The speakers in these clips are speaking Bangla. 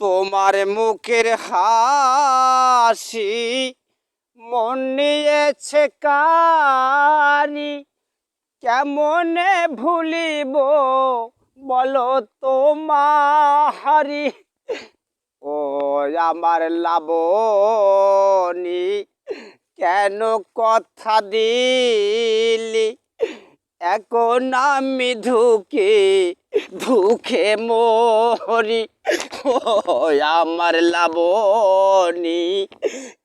তোমার মুখের হাসি মন নিয়েছে কারি কেমনে ভুলিব বলো তোমারি ও আমার লাবনি কেন কথা দিলি? এখন আমি ধুকে ধুকে মরি। আমার লাবনি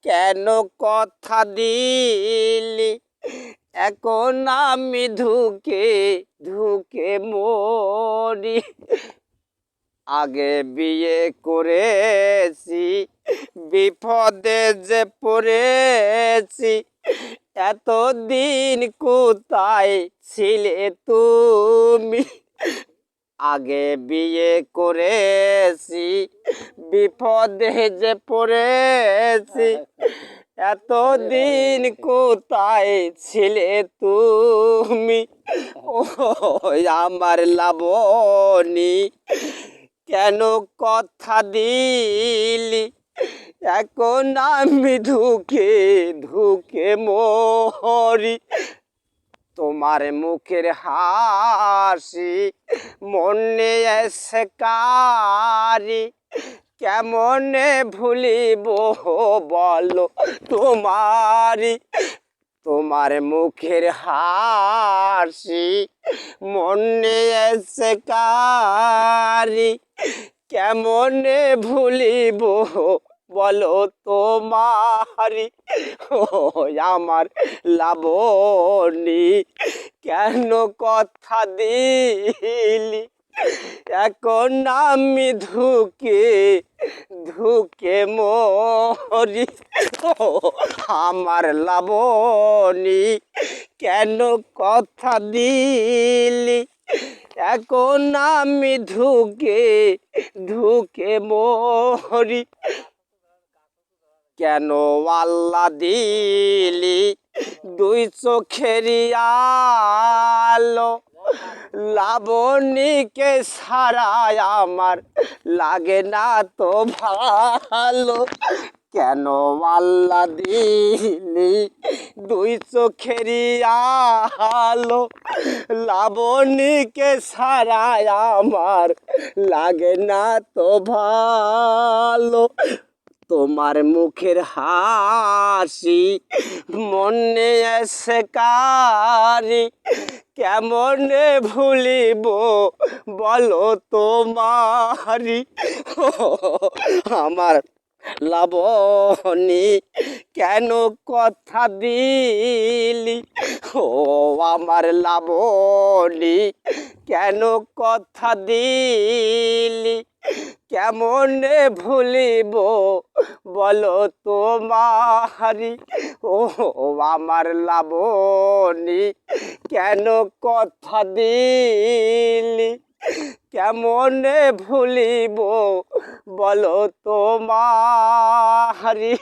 কেন কথা দিলি? এখন আমি ধুকে ধুকে মরি। আগে বিয়ে করেছি, বিপদে যে পড়েছি, এতদিন কোথায় ছিলে তুমি? আগে বিয়ে করেছি, বিপদে যে পড়েছি। এতদিন কোথায় ছিলে তুমি? ও আমার লাবনি কেন কথা দিলি? এখন আমি ধুকে ধুকে মরি। তোমার মুখের হাসি, মনে এসে কারি। কেমনে ভুলিব বলো তোমারি? তোমার মুখের হাসি, মনে এসে কারি। কেমনে ভুলিব বলো তোমারি ও আমার লাবনি কেন কথা দিলি? এখন আমি ধুকে ধুকে মরি আমার লাবনি কেন কথা দিলি? এখন আমি ধুকে ধুকে মরি কেন আল্লাহ দিলি? দুই চোখেরই আলো। লাবণীকে সারায় আমার লাগে না তো ভালো। কেন আল্লাহ দিলি? দুই চোখেরই আলো। লাবণীকে সারায় আমার লাগে না তো ভালো। তোমার মুখের হাসি মনে এসে কারি। কেমনে ভুলিব বলো তোমারি? আমার লাবণী, কেন কথা দিলি? ও, আমার লাবণী, কেন কথা দিলি? কেমনে ভুলিব বলো তোমারি ও আমার লাবণী কেন কথা দিলি? কেমনে ভুলিব? বলো তোমারি।